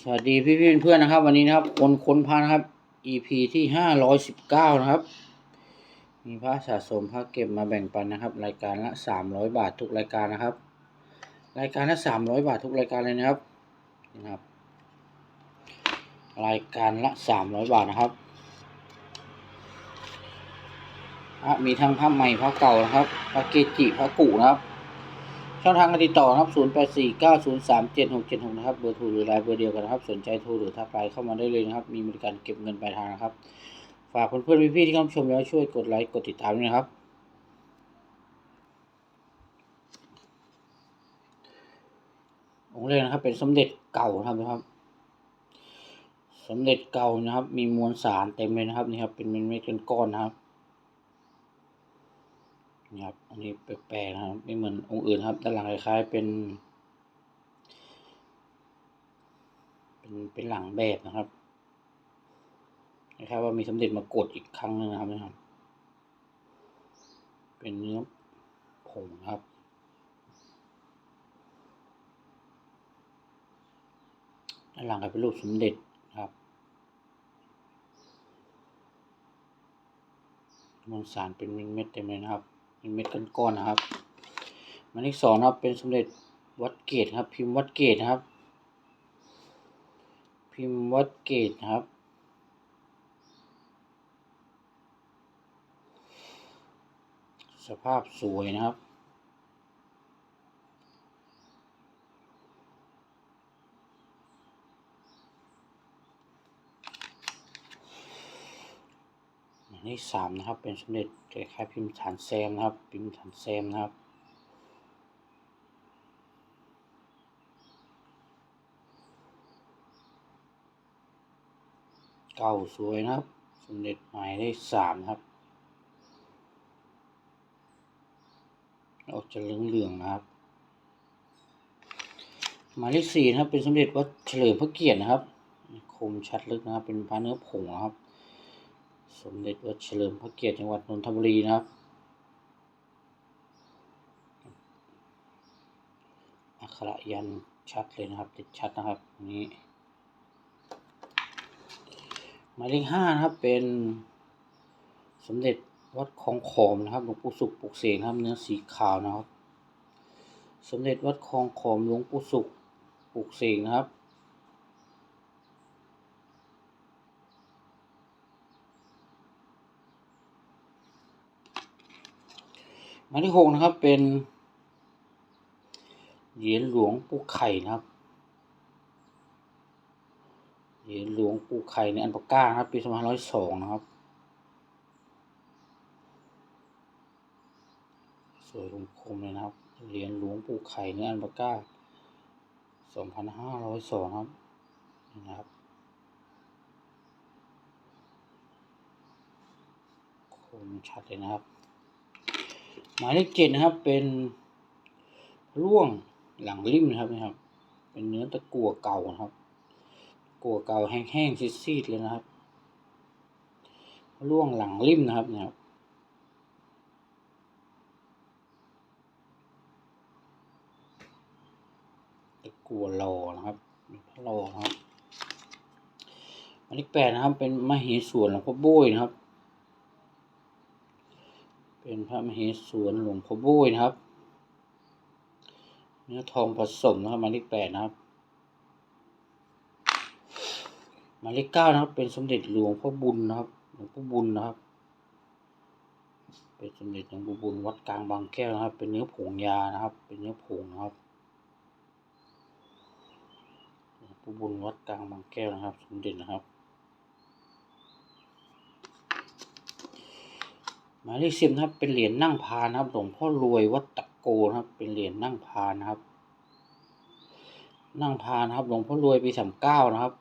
สวัสดีพี่พี่เพื่อนๆนะครับ วันนี้นะครับคนค้นพระนะครับ EP ที่ห้าร้อยสิบเก้านะครับ มีพระสะสมพระเก็บมาแบ่งปันนะครับ รายการละสามร้อยบาททุกรายการนะครับ รายการละสามร้อยบาททุกรายการเลยนะครับนะครับ รายการละสามร้อยบาทนะครับพระมีทั้งพระใหม่พระเก่านะครับพระเกจิพระกุนะครับ ช่องทางการติดต่อนะครับ 0 8 4 9 0 3 7 6 7 6 นะครับ เบอร์โทรหรือไลน์เบอร์เดียวกันนะครับ สนใจโทรหรือทักไลน์เข้ามาได้เลยนะครับ มีบริการเก็บเงินปลายทางนะครับ ฝากเพื่อนๆพี่ๆที่เข้าชมแล้วช่วยกดไลค์ กดติดตามด้วยนะครับ องค์แรกนะครับ เป็นสมเด็จเก่านะครับ สมเด็จเก่านะครับ มีมวลสารเต็มเลยนะครับ นี่ครับ เป็นเม็ดๆก้อนนะครับ นี่ครับ อันนี้แปลกๆนะครับไม่เหมือนองค์อื่นครับ ด้านหลังคล้ายๆเป็น เป็นเป็นหลังแบบนะครับคล้ายๆว่ามีสมเด็จมากดอีกครั้งหนึงนะครับนะครับ เป็นเนื้อผงครับ ด้านหลังก็เป็นรูปสมเด็จครับมวลสารเป็นเม็ดๆเต็มเลยนะครับ เป็นเม็ดก้อนๆนะครับหมายเลขสองนะครับเป็นสมเด็จวัดเกตครับ พิมพ์วัดเกตครับ พิมพ์วัดเกตครับสภาพสวยนะครับ หมายเลขสามนะครับ เป็นสมเด็จคล้ายๆพิมพ์ฐานแซมนะครับ พิมพ์ฐานแซมนะครับ เก่าสวยนะครับ สมเด็จหมายเลขสามนะครับ ออกจะเหลืองๆนะครับหมายเลขสี่นะครับเป็นสมเด็จวัดเฉลิมพระเกียรตินะครับ คมชัดลึกนะครับ เป็นพระเนื้อผงนะครับ สมเด็จวัดเฉลิมพระเกียรติจังหวัดนนทบุรีนะครับอักขระยันชัดเลยนะครับ ติดชัดนะครับนี้หมายเลขห้านะครับเป็นสมเด็จวัดคลองขอมนะครับหลวงปู่สุขปลุกเสกนะครับเนื้อสีขาวนะครับ สมเด็จวัดคลองขอมหลวงปู่สุขปลุกเสกนะครับ มายเลขหกนะครับเป็นเหรียญหลวงปู่ไข่นะครับเหรียญหลวงปู่ไข่ในอันปาก้านะครับปี2502นร้อยสองนะครับสวยคมเลยนะครับเหรียญหลวงปู่ไข่ในอันปาก้า2502ครับนะครับคมชัดเลยนะครับ หมายเลขเจ็ดนะครับ เป็นร่วงหลังริมนะครับนะครับ เป็นเนื้อตะกั่วเก่านะครับ กั่วเก่าแห้งๆซีดๆเลยนะครับ ร่วงหลังริมนะครับเนี่ยครับตะกั่วรอนะครับรอนะครับหมายเลขแปดนะครับ เป็นมเหสวนหลวงพ่อโบ้ยนะครับ เป็นพระมเหสวนหลวงพ่อโบ้ยนะครับ เนื้อทองผสมนะครับหมายเลขแปดนะครับหมายเลขเก้านะครับ เป็นสมเด็จหลวงพ่อบุญนะครับ หลวงพ่อบุญนะครับ เป็นสมเด็จหลวงพ่อบุญวัดกลางบางแก้วนะครับ เป็นเนื้อผงยานะครับ เป็นเนื้อผงนะครับหลวงพ่อบุญวัดกลางบางแก้วนะครับ สมเด็จนะครับ หมายเลขสิบนะครับเป็นเหรียญนั่งพานนะครับหลวงพ่อรวยวัดตะโกนะครับ เป็นเหรียญนั่งพานนะครับ นั่งพานะครับหลวงพ่อรวยปีสามเก้านะครับ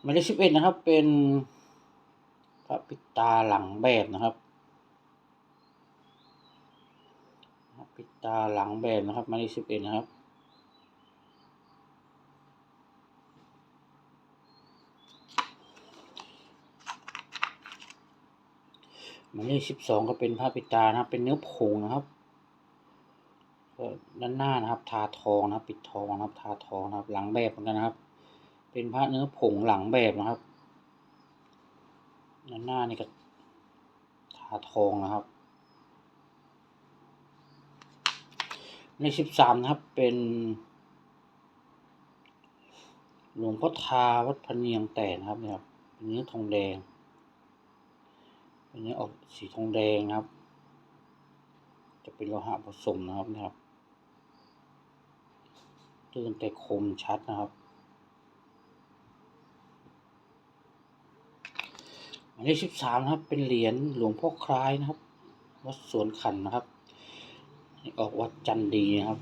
หมายเลขสิบเอ็ดนะครับเป็นพระปิตาหลังแบบนะครับ ปิดตาหลังแบบนะครับหมายเลขสิบเอ็ดนะครับ หมายเลขสิบสองก็เป็นพระปิดตานะครับ เป็นเนื้อผงนะครับด้านหน้านะครับ ทาทองนะครับปิดทองนะครับ ทาทองนะครับ หลังแบบเหมือนกันนะครับ เป็นพระเนื้อผงหลังแบบนะครับด้านหน้านี่ก็ทาทองนะครับ ในสิบสามนะครับเป็น หลวงพ่อทาวัดพเนียงแต่นะครับเนี่ยเป็นเนื้อทองแดงเป็นเนื้อออกสีทองแดงนะครับ จะเป็นโลหะผสมนะครับนะครับตื้นแต่คมชัดนะครับหมายเลขสิบสามนะครับเป็นเหรียญหลวงพ่อคล้ายนะครับ วัดสวนขันนะครับ นี่ออกวัดจันดีนะครับ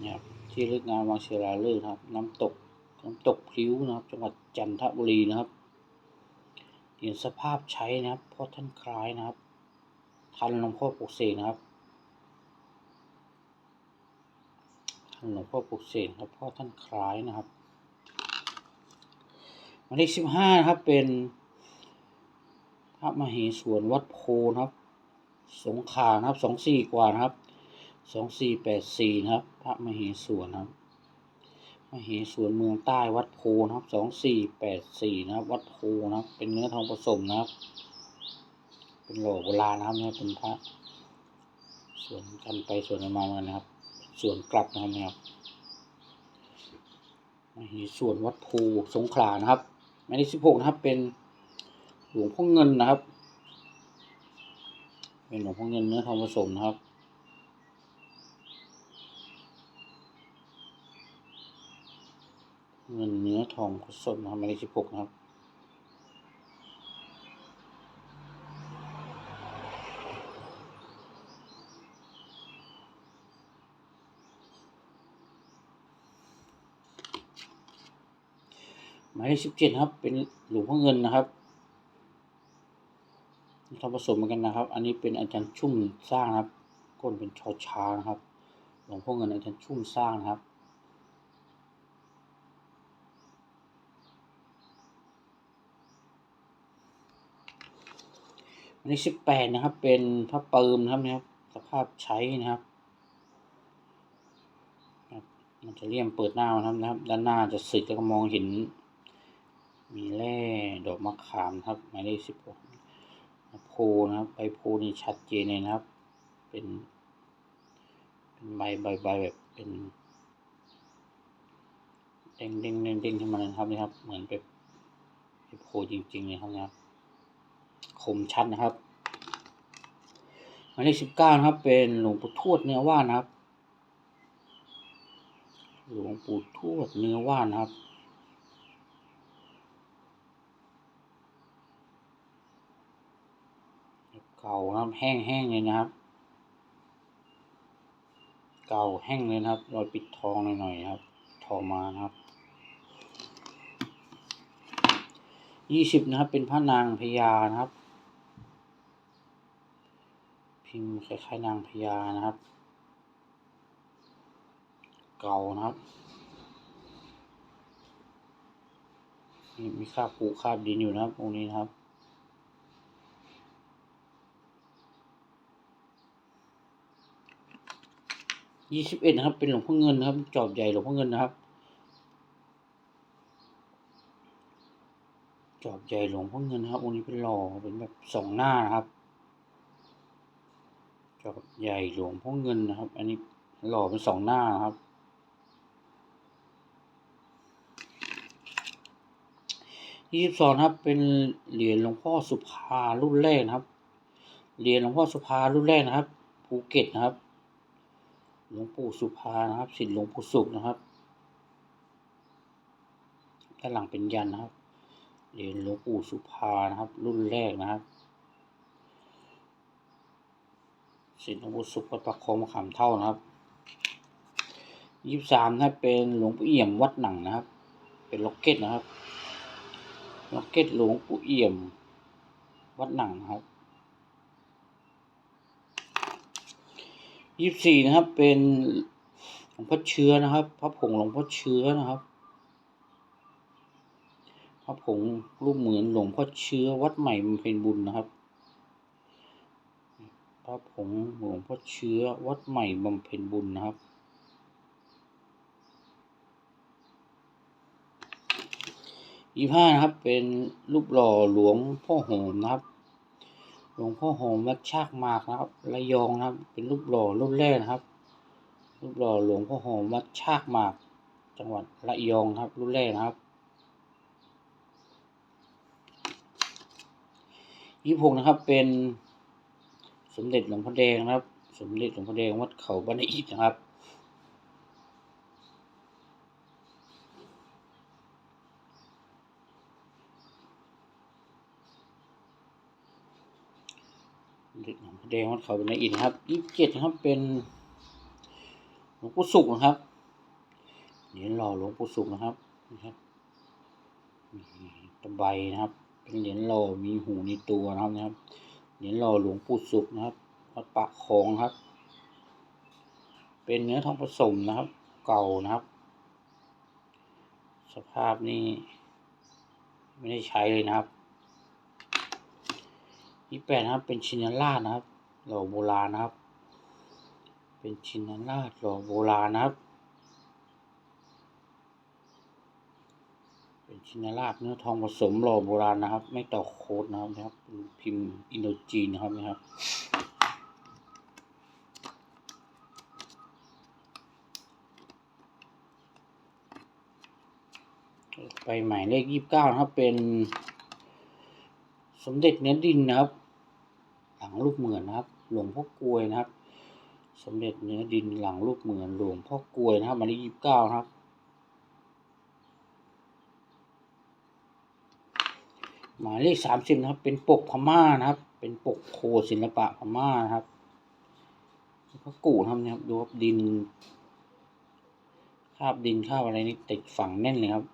เนี่ยครับที่เลือกงานวังเชียราเลิกครับ น้ำตกน้ำตกพิ้วนะครับ จังหวัดจันทบุรีนะครับเหรียญสภาพใช้นะครับเพราะท่านคล้ายนะครับ ทันหลวงพ่อปลุกเสกนะครับทันหลวงพ่อปลุกเสกครับพราะท่านคล้ายนะครับหมายเลขสิบห้านะครับเป็นพระมเหสวนวัดโพนะครับ สงขลานะครับสองสี่กว่านะครับสองสี่แปดสี่นะครับ พระมเหสวนนะครับ มเหสวนเมืองใต้วัดโพนะครับสองสี่แปดสี่นะครับ วัดโพนะครับ เป็นเนื้อทองผสมนะครับ เป็นโหลโบราณนะครับเนี่ยเป็นพระสวนกันไปสวนกันมาเหมือนกันนะครับ สวนกลับนะครับเนี่ยมเหสวนวัดโพสงขลานะครับหมายเลขสิบหกนะครับเป็นหลวงพ่อเงินนะครับ เป็นหลวงพ่อเงินเนื้อทองผสมนะครับ เงินเนื้อทองผสมนะครับหมายเลขสิบหกนะครับหมายเลขสิบเจ็ดครับ เป็นหลวงพ่อเงินนะครับ ทำผสมเหมือนกันนะครับ อันนี้เป็นอาจารย์ชุ่มสร้างครับ ก้นเป็นชอช้างนะครับ หลวงพ่อเงินอาจารย์ชุ่มสร้างครับ อันนี้สิบแปดนะครับ เป็นพระเปิมนะครับนะครับ สภาพใช้นะครับมันจะเลี่ยมเปิดหน้านะครับนะครับ ด้านหน้าจะสึกแล้วก็มองเห็น มีแร่ดอกมะขามนะครับหมายเลขสิบหก โพนะครับใบโพนี่ชัดเจนเลยนะครับ เป็นเป็นใบใบใบแบบเป็นเด้งเด้งเด้งเด้งขึ้นมาเลยนะครับนี่ครับ เหมือนเป็นเป็นโพจริงๆเลยครับนะครับคมชัดนะครับหมายเลขสิบเก้านะครับ เป็นหลวงปู่ทวดเนื้อว่านนะครับ หลวงปู่ทวดเนื้อว่านนะครับ เก่านะครับแห้งๆเลยนะครับ เก่าแห้งเลยนะครับรอยปิดทองหน่อยๆครับทองมานะครับยี่สิบนะครับ เป็นพระนางพญานะครับ พิมพ์คล้ายๆนางพญานะครับ เก่านะครับมีมีคราบปูคราบดินอยู่นะครับตรงนี้นะครับ ยี่สิบเอ็ดนะครับ เป็นหลวงพ่อเงินนะครับ จอบใหญ่หลวงพ่อเงินนะครับ จอบใหญ่หลวงพ่อเงินนะครับองค์นี้เป็นหล่อเป็นแบบสองหน้านะครับ จอบใหญ่หลวงพ่อเงินนะครับ อันนี้หล่อเป็นสองหน้านะครับ ยี่สิบสองครับ เป็นเหรียญหลวงพ่อสุภารุ่นแรกนะครับ เหรียญหลวงพ่อสุภารุ่นแรกนะครับ ภูเก็ตนะครับ หลวงปู่สุภานะครับสิทธิหลวงปู่สุขนะครับด้านหลังเป็นยันนะครับเหรียญหลวงปู่สุภานะครับ รุ่นแรกนะครับสิทธิหลวงปู่สุขวัดประคองมะขามเท่านะครับยี่สิบสามนะเป็นหลวงปู่เอี่ยมวัดหนังนะครับ เป็นล็อกเก็ตนะครับล็อกเก็ตหลวงปู่เอี่ยมวัดหนังนะครับ ยี่สิบสี่นะครับ เป็นหลวงพ่อเชื้อนะครับ พระผงหลวงพ่อเชื้อนะครับ พระผงรูปเหมือนหลวงพ่อเชื้อวัดใหม่บำเพ็ญบุญนะครับพระผงหลวงพ่อเชื้อวัดใหม่บำเพ็ญบุญนะครับยี่ห้านะครับเป็นรูปหล่อหลวงพ่อโหมนะครับ ลวงพ่อโหมวัดชากมากนะครับ ระยองนะครับ เป็นรูปหล่อรุ่นแรกนะครับ รูปหล่อหลวงพ่อโหมวัดชากมาก จังหวัดระยองครับ รุ่นแรกนะครับยี่หกนะครับ เป็นสมเด็จหลวงพ่อแดงนะครับ สมเด็จหลวงพ่อแดงวัดเขาบ้านอิฐนะครับ เด็กหลวงพ่อ แดงวัดเขาเป็นในอินครับยี่สิบเจ็ดครับเป็นหลวงปู่สุขนะครับเหรียญหล่อหลวงปู่สุขนะครับนะครับมีตะไบนะครับ เป็นเหรียญหล่อมีหูในตัวนะครับนะครับเหรียญหล่อหลวงปู่สุขนะครับวัดปะคองครับ เป็นเนื้อทองผสมนะครับ เก่านะครับ สภาพนี้ไม่ได้ใช้เลยนะครับยี่แปดนะครับ เป็นชินรานะครับ หล่อโบราณนะครับ เป็นชินราชหล่อโบราณนะครับ เป็นชินราชเนื้อทองผสมหล่อโบราณนะครับ ไม่ต่อโค้ดนะครับนะครับ พิมพ์อินโดจีนนะครับนะครับไปหมายเลขยี่สิบเก้านะครับเป็นสมเด็จเนื้อดินนะครับ งรูปเหมือนนะครับ หลวงพ่อกลวยนะครับ สมเด็จเนื้อดินหลังรูปเหมือนหลวงพ่อกลวยนะครับหมายเลขยี่สิบเก้านะครับ หมายเลขสามสิบนะครับ เป็นปกพม่านะครับ เป็นปกโคศิลปะพม่านะครับพระกูนะครับเนี่ยครับดูครับดินคาบดินคาบอะไรนี่ติดฝังแน่นเลยครับ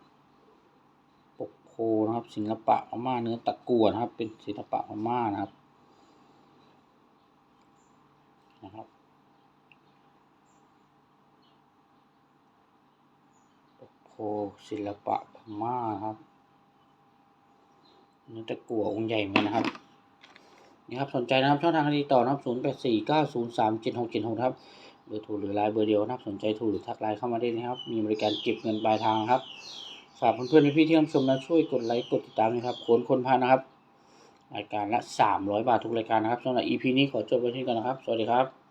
ปกโพนะครับศิลปะพม่าเนื้อตะกั่วนะครับ เป็นศิลปะพม่านะครับ นะครับ โพศิลปะพม่าครับนื้อตะกั่วองค์ใหญ่เหมือนนะครับนี่ครับสนใจนะครับช่องทางการติดต่อนะครับศูนย์แปดสี่เก้าศูนย์สามเจ็ดหกเจ็ดหกครับเบอร์โทรหรือไลน์เบอร์เดียวนะครับสนใจโทรหรือทักไลน์เข้ามาได้นะครับ มีบริการเก็บเงินปลายทางครับฝากเพื่อนๆพี่ๆที่รับชมนะช่วยกดไลค์กดติดตามนะครับโคนคนพานะครับ รายการละ 300 บาททุกรายการนะครับสำหรับ EP นี้ขอจบไว้ที่ก่อนนะครับ สวัสดีครับ